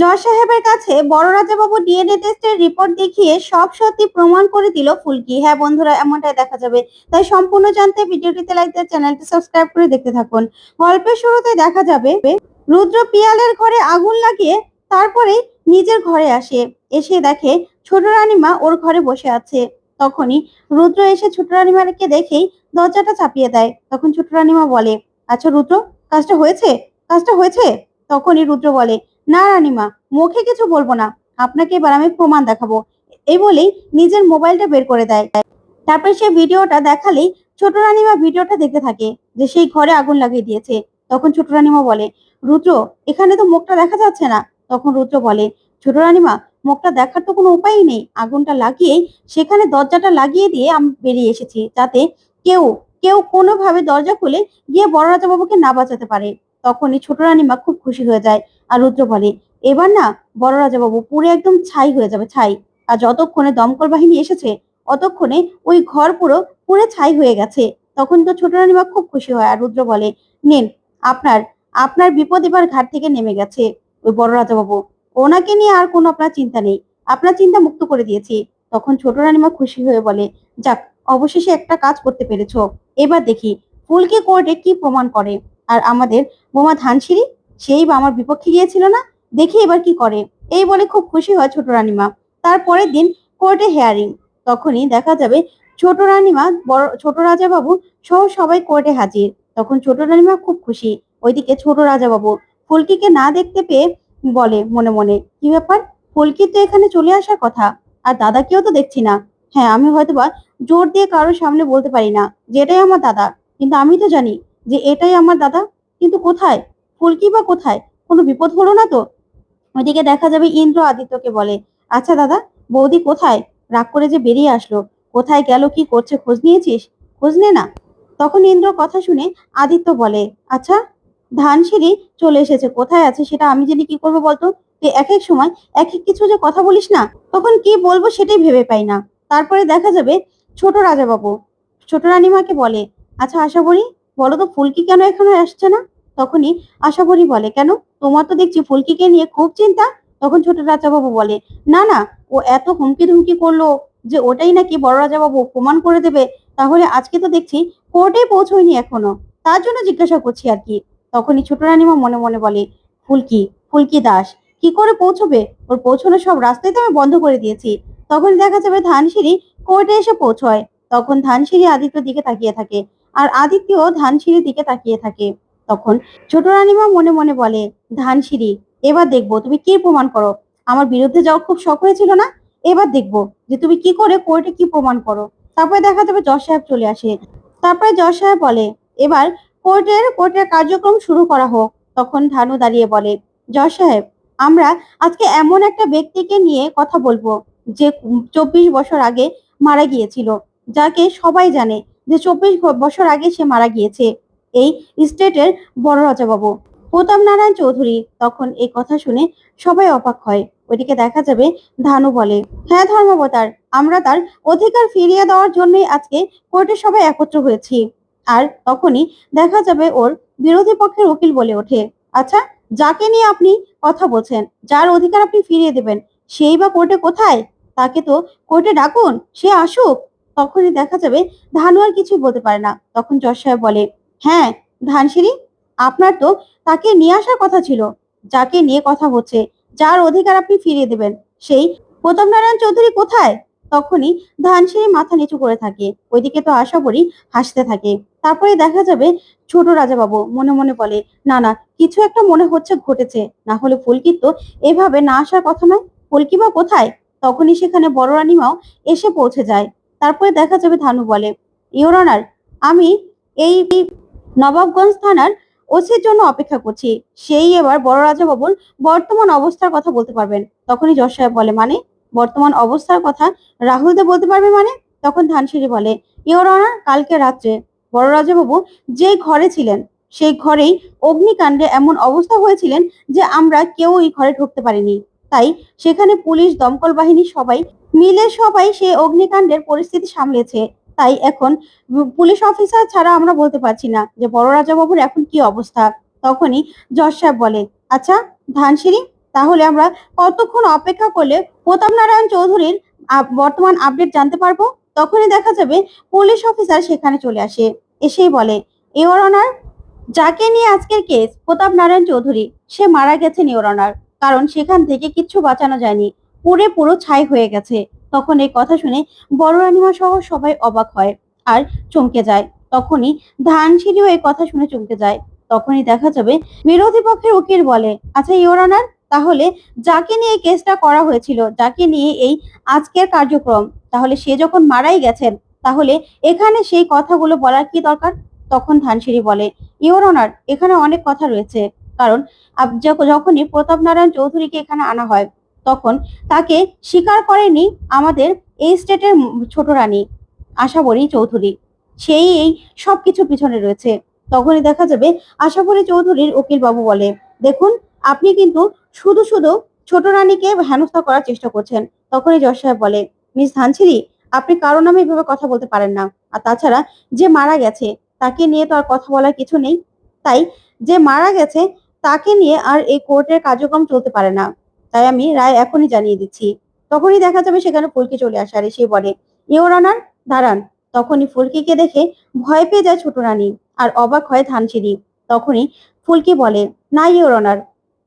জজ সাহেবের কাছে বড় রাজাবাবু ডিএনএ টেস্টের রিপোর্ট দেখিয়ে সব সত্যি প্রমাণ করে দিল ফুলকি। হ্যাঁ বন্ধুরা, এমনটাই দেখা যাবে। তাই সম্পূর্ণ জানতে ভিডিওটিতে লাইক দিয়ে চ্যানেলটি সাবস্ক্রাইব করে দেখতে থাকুন। গল্পের শুরুতে দেখা যাবে, রুদ্র পিয়ালের ঘরে আগুন লাগিয়ে তারপরে নিজের ঘরে আসে। এসে দেখে ছোট রানীমা ওর ঘরে বসে আছে। তখনই রুদ্র এসে ছোট রানীমাকে দেখেই দরজাটা চাপিয়ে দেয়। তখন ছোট রানীমা বলে আচ্ছা রুদ্র, কাজটা হয়েছে? কাজটা হয়েছে? তখনই রুদ্র বলে না, রানীমা, মুখে কিছু বলব না। আপনাকে এবার আমি প্রমাণ দেখাবো। এই বলেই নিজের মোবাইলটা বের করে দেয়। তারপরে সে ভিডিওটা দেখালেই ছোট রানীমা ভিডিওটা দেখতে থাকে যে সেই ঘরে আগুন লাগিয়ে দিয়েছে। তখন ছোট রানীমা বলে, রুদ্র, এখানে তো মুখটা দেখা যাচ্ছে না। তখন রুদ্র বলে, ছোট রানীমা, মুখটা দেখার তো কোনো উপায়ই নেই। আগুনটা লাগিয়েই সেখানে দরজাটা লাগিয়ে দিয়ে আমি, বেরিয়ে এসেছি, যাতে কেউ কেউ কোনোভাবে দরজা খুলে গিয়ে বড় রাজাবাবুকে না বাঁচাতে পারে। তখনই ছোট রানীমা খুব খুশি হয়ে যায়। আর রুদ্র বলে এবার না বড় রাজাবাবু পুরো একদম ছাই হয়ে যাবে, ছাই। আর যতক্ষণে দমকল বাহিনী এসেছে, অতক্ষণে ওই ঘর পুরো পুরো ছাই হয়ে গেছে। তখন তো ছোট রানীমা খুব খুশি হয়। আর রুদ্র বলে, নিন, আপনার আপনার বিপদ এবার ঘাট থেকে নেমে গেছে। ওই বড় রাজাবাবু ওনাকে নিয়ে আর কোনো আপনার চিন্তা নেই। আপনার চিন্তা মুক্ত করে দিয়েছি। তখন ছোট রানীমা খুশি হয়ে বলে, যাক, অবশেষে একটা কাজ করতে পেরেছ। এবার দেখি, ফুলকি কোর্টে কি প্রমাণ করে? আর আমাদের বোমা ধানসিঁড়ি সেই বা আমার বিপক্ষে গিয়েছিল না? দেখি এবার কি করে। এই বলে খুব খুশি হয় ছোট রানীমা। তারপরের দিন কোর্টে হেয়ারিং তখনই দেখা যাবে ছোট রানীমা, বড়, ছোট রাজা বাবু সহ সবাই কোর্টে হাজির। তখন ছোট রানীমা খুব খুশি। ওইদিকে ছোট রাজা বাবু ফুলকিকে না দেখতে পেয়ে বলে মনে মনে, কি ব্যাপার? ফুলকি তো এখানে চলে আসার কথা। আর দাদাকেও তো দেখছি না। হ্যাঁ আমি হয়তোবা জোর দিয়ে কারোর সামনে বলতে পারি না যে এটাই আমার দাদা। কিন্তু আমি তো জানি যে এটাই আমার দাদা। কিন্তু কোথায়? ফুলকি বা কোথায়? কোনো বিপদ হলো না তো? ওইদিকে দেখা যাবে ইন্দ্র আদিত্যকে বলে আচ্ছা দাদা, বৌদি কোথায়? রাগ করে যে বেরিয়ে আসলো। কোথায় গেল, কি করছে, খোঁজ নিয়েছিস? খোঁজ নে না। তখন ইন্দ্র কথা শুনে আদিত্য বলে আচ্ছা ধানসিঁড়ি চলে এসেছে। কোথায় আছে সেটা আমি জেনে কি করব বলতো? তুই এক এক সময় এক এক কিছু যে কথা বলিস না, তখন কি বলব সেটাই ভেবে পাই না। তারপরে দেখা যাবে ছোট রাজাবাবু, ছোট রানীমাকে বলে আচ্ছা আশা করি বলো তো ফুলকি কেন এখানে আসছে না? তখনই আশা করি বলে, কেন? তোমার তো দেখছি ফুলকিকে নিয়ে খুব চিন্তা। তখন ছোট রাজাবাবু বলে, না না, ও এত হুমকি ধুমকি করল যে ওটাই নাকি বড় রাজাবাবু প্রমাণ করে দেবে, তাহলে আজকে তো দেখছি কোর্টে পৌঁছয়নি এখনও। তার জন্য জিজ্ঞাসা করছি আর কি। তখনই ছোট রানীমা মনে মনে বলে, ফুলকি ফুলকি দাস, কি করে পৌঁছবে? ওর পৌঁছানোর সব রাস্তাই তো আমি বন্ধ করে দিয়েছি। তখন দেখা যাবে ধানসিঁড়ি কোর্টে এসে পৌঁছয়। তখন ধানসিঁড়ি আদিত্যর দিকে তাকিয়ে থাকে, আর আদিত্য ধানসিঁড়ির দিকে তাকিয়ে থাকে। তখন ছোট রানীমা মনে মনে বলে ধানসিঁড়ি এবার দেখব তুমি কি প্রমাণ করো। আমার বিরুদ্ধে যাওয়ার খুব শখ হয়েছিল না? এবার দেখব যে তুমি কি করে কোর্টে কি প্রমাণ করো। তারপরে দেখা যাবে জজ সাহেব চলে আসে। তারপরে জজ সাহেব বলে, এবার কোর্টের কোর্টের কার্যক্রম শুরু করা হোক। তখন ধানু দাঁড়িয়ে বলে, জজ সাহেব, আমরা আজকে এমন একটা ব্যক্তিকে নিয়ে কথা বলব যে চব্বিশ বছর আগে মারা গিয়েছিল, যাকে সবাই জানে যে চব্বিশ বছর আগে সে মারা গিয়েছে। এই স্টেটের বড় রাজাবাবু। প্রতাপ নারায়ণ চৌধুরী তখন এই কথা শুনে সবাই অবাক হয়। ওইদিকে দেখা যাবে ধানু বলে হ্যাঁ ধর্মাবতার, আমরা তার অধিকার ফিরিয়ে দেওয়ার জন্যই আজকে কোর্টে সবাই একত্র হয়েছি। আর তখনই দেখা যাবে ওর বিরোধী পক্ষের উকিল বলে ওঠে। আচ্ছা যাকে নিয়ে আপনি কথা বলছেন, যার অধিকার আপনি ফিরিয়ে দেবেন, সেই বা কোর্টে কোথায়? তাকে তো কোর্টে ডাকুন, সে আসুক। তখনই দেখা যাবে ধানু আর কিছুই বলতে পারে না। তখন জজ সাহেব বলে হ্যাঁ ধানসিঁড়ি? আপনার তো তাকে নিয়ে আসার কথা ছিল, যাকে নিয়ে কথা হচ্ছে, যার অধিকার আপনি ফিরিয়ে দেবেন। সেই প্রতাপ নারায়ণ চৌধুরী কোথায়? তখনই ধানসিঁড়ি মাথা নিচু করে থাকে, ওইদিকে তো আশা করি হাসতে থাকে। তারপরে দেখা যাবে ছোট রাজাবাবু, মনে মনে বলে, না না, কিছু একটা মনে হচ্ছে, ঘটেছে। না হলে ফুলকির তো এভাবে না আসার কথা নয়। ফুলকি বা কোথায়? তখনই সেখানে বড় রানীমাও এসে পৌঁছে যায়। তারপরে দেখা যাবে ধানু বলে, ইওর অনার, আমি এই নবাবগঞ্জ থানার ওসির জন্য অপেক্ষা করছি। সেই এবার বড় রাজা বাবুর বর্তমান অবস্থার কথা বলতে পারবেন। তখনই যশ সাহেব বলে মানে? বর্তমান অবস্থার কথা রাহুল দে বলতে পারবে মানে? তখন ধানসিঁড়ি বলে, ইওর অনার, কালকে রাত্রে। বড় রাজা বাবু যে ঘরে ছিলেন, সেই ঘরেই অগ্নিকাণ্ডে এমন অবস্থা হয়েছিলেন যে আমরা কেউ ওই ঘরে ঢুকতে পারিনি। তাই সেখানে পুলিশ, দমকল বাহিনী সবাই মিলে সবাই সেই অগ্নিকাণ্ডের পরিস্থিতি সামলেছে। তাই এখন পুলিশ অফিসার ছাড়া আমরা বলতে পারছি না যে বড় রাজাবাবুর এখন কি অবস্থা। তখনই জজ সাহেব বলে আচ্ছা ধানসিঁড়ি, তাহলে আমরা কতক্ষণ অপেক্ষা করলে প্রতাপ নারায়ণ চৌধুরীর বর্তমান আপডেট জানতে পারব? তখনই দেখা যাবে পুলিশ অফিসার সেখানে চলে আসে, এসেই বলে ইওর অনার, যাকে নিয়ে আজকের কেস, প্রতাপ নারায়ণ চৌধুরী, সে মারা গেছেন ইওর অনার, কারণ সেখান থেকে কিচ্ছু বাঁচানো যায়নি পুরে পুরো ছাই হয়ে গেছে। তখন এই কথা শুনে বড় রানিমা সহ সবাই অবাক হয় আর চমকে যায়। তখনই ধানসিঁড়িও এই কথা শুনে চমকে যায়। তখনই দেখা যাবে বিরোধী পক্ষের উকিল বলে আচ্ছা ইওর অনার তাহলে যাকে নিয়ে কেসটা করা হয়েছিল, যাকে নিয়ে এই আজকের কার্যক্রম, তাহলে সে যখন মারাই গেছেন তাহলে এখানে সেই কথাগুলো বলার কি দরকার? তখন ধানসিঁড়ি বলে ইওর অনার এখানে অনেক কথা রয়েছে। কারণ যখনই প্রতাপ নারায়ণ চৌধুরীকে এখানে আনা হয় তখন তাকে স্বীকার করেনি আমাদের এই স্টেটের ছোট রানী, আশাবরী চৌধুরী। সেই এই সবকিছু পিছনে রয়েছে। তখনই দেখা যাবে আশাবরী চৌধুরীর উকিল বাবু বলে, দেখুন, আপনি কিন্তু শুধু শুধু ছোট রানীকে হেনস্থা করার চেষ্টা করছেন। তখনই যশ সাহেব বলে, মিস ধানছিরি আপনি কারও নামে এভাবে কথা বলতে পারেন না। আর তাছাড়া যে মারা গেছে, তাকে নিয়ে তো আর কথা বলার কিছু নেই। তাই যে মারা গেছে, তাকে নিয়ে আর এই কোর্টের কার্যক্রম চলতে পারে না। তাই আমি রায় এখনই জানিয়ে দিচ্ছি। তখনই দেখা যাবে সেখানে ফুলকি চলে আসে আর সে বলে ইওর অনার দাঁড়ান। তখনই ফুলকিকে দেখে ভয় পেয়ে যায় ছোট রানী আর অবাক হয় ধানসিঁড়ি তখনই ফুলকি বলে, না ইওর অনার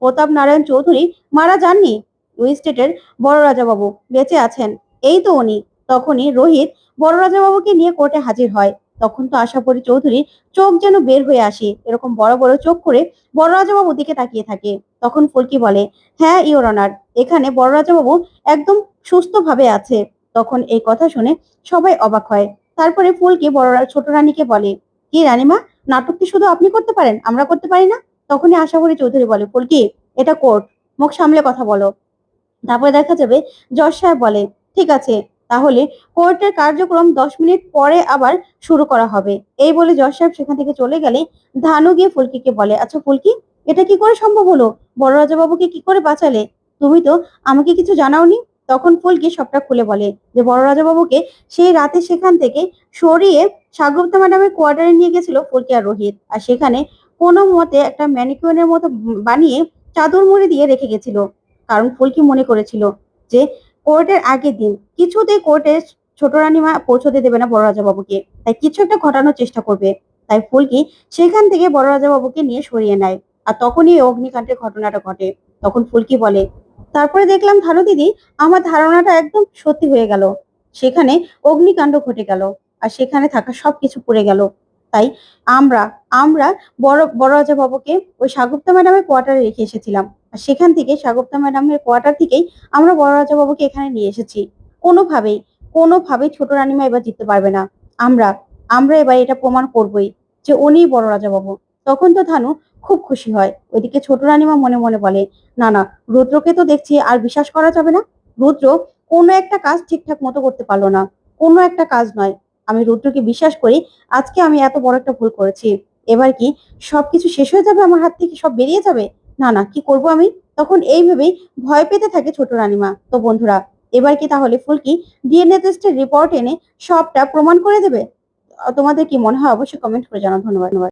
প্রতাপ নারায়ণ চৌধুরী মারা যাননি। স্টেটের বড় রাজাবাবু বেঁচে আছেন। এই তো উনি। তখনই রোহিত বড় রাজাবাবুকে নিয়ে কোর্টে হাজির হয়। তখন তো আশা আশাপরি চৌধুরীর চোখ যেন বের হয়ে আসে, এরকম বড় বড় চোখ করে বড় রাজাবাবুর দিকে তাকিয়ে থাকে। তখন ফুলকি বলে হ্যাঁ ইওর অনার এখানে বড় রাজাবাবু একদম সুস্থভাবে আছে। তখন এই কথা শুনে সবাই অবাক হয়। তারপরে ফুলকি বড় ছোট রানীকে বলে, কি রানীমা, নাটক কি শুধু আপনি করতে পারেন? আমরা করতে পারি না? তখনই আশাপরি চৌধুরী বলে, ফুলকি, এটা কোর্ট, মুখ সামলে কথা বলো। তারপরে দেখা যাবে জজ সাহেব বলে, ঠিক আছে তাহলে কোর্টের কার্যক্রম দশ মিনিট পরে আবার শুরু করা হবে। এই বলে জজ সাহেব সেখান থেকে চলে গেলে ধানু গিয়ে ফুলকিকে বলে আচ্ছা ফুলকি, এটা কি করে সম্ভব হলো? বড় রাজাবাবুকে কি করে বাঁচালে? তুমি তো আমাকে কিছু জানাওনি? তখন ফুলকি সবটা খুলে বলে যে, বড় রাজাবাবুকে সেই রাতে সেখান থেকে সরিয়ে সাগরুপ্তা ম্যাডামের কোয়ার্টারে নিয়ে গেছিল ফুলকি আর রোহিত। আর সেখানে কোনো মতে একটা ম্যানিকুইনের মতো বানিয়ে চাদর মুড়ি দিয়ে রেখে গেছিল। কারণ ফুলকি মনে করেছিল যে কোর্টের আগের দিন। কিছুতেই কোর্টে ছোট রানীমা পৌঁছতে দেবে না বড় রাজাবাবুকে তাই কিছু একটা ঘটানোর চেষ্টা করবে। তাই ফুলকি সেখান থেকে বড় রাজাবাবুকে নিয়ে সরিয়ে নেয়। আর তখনই অগ্নিকাণ্ডের ঘটনাটা ঘটে। তখন ফুলকি বলে, তারপরে দেখলাম ধারু দিদি, আমার ধারণাটা একদম সত্যি হয়ে গেল। সেখানে অগ্নিকাণ্ড ঘটে গেল। আর সেখানে থাকা সবকিছু পড়ে গেল। তাই আমরা আমরা বড় বড় রাজাবাবুকে ওই সাগুপ্তা ম্যাডামের কোয়ার্টারে রেখে এসেছিলাম। আর সেখান থেকে সাগুপ্তা ম্যাডামের কোয়ার্টার থেকেই আমরা বড় রাজাবাবুকে এখানে নিয়ে এসেছি। কোনোভাবেই কোনোভাবেই ছোট রানিমা এবার জিততে পারবে না। আমরা আমরা এবার এটা প্রমাণ করবই যে উনিই বড় রাজাবাবু তখন তো ধানু খুব খুশি হয়। ওইদিকে ছোট রানিমা মনে মনে বলে, না না, রুদ্রকে তো দেখছি আর বিশ্বাস করা যাবে না। রুদ্র কোনো একটা কাজ ঠিকঠাক মতো করতে পারল না। কোনো একটা কাজ নয়। আমি রুদ্রকে বিশ্বাস করি, আজকে আমি এত বড় একটা ভুল করেছি। এবার কি সবকিছু শেষ হয়ে যাবে আমার হাত থেকে? সব বেরিয়ে যাবে? না না, কি করব আমি? তখন এইভাবেই ভয় পেতে থাকে ছোট রানীমা। তো বন্ধুরা, এবার কি তাহলে ফুলকি ডিএনএ টেস্টের রিপোর্ট এনে সবটা প্রমাণ করে দেবে? তোমাদের কি মনে হয়? অবশ্যই কমেন্ট করে জানাও। ধন্যবাদ।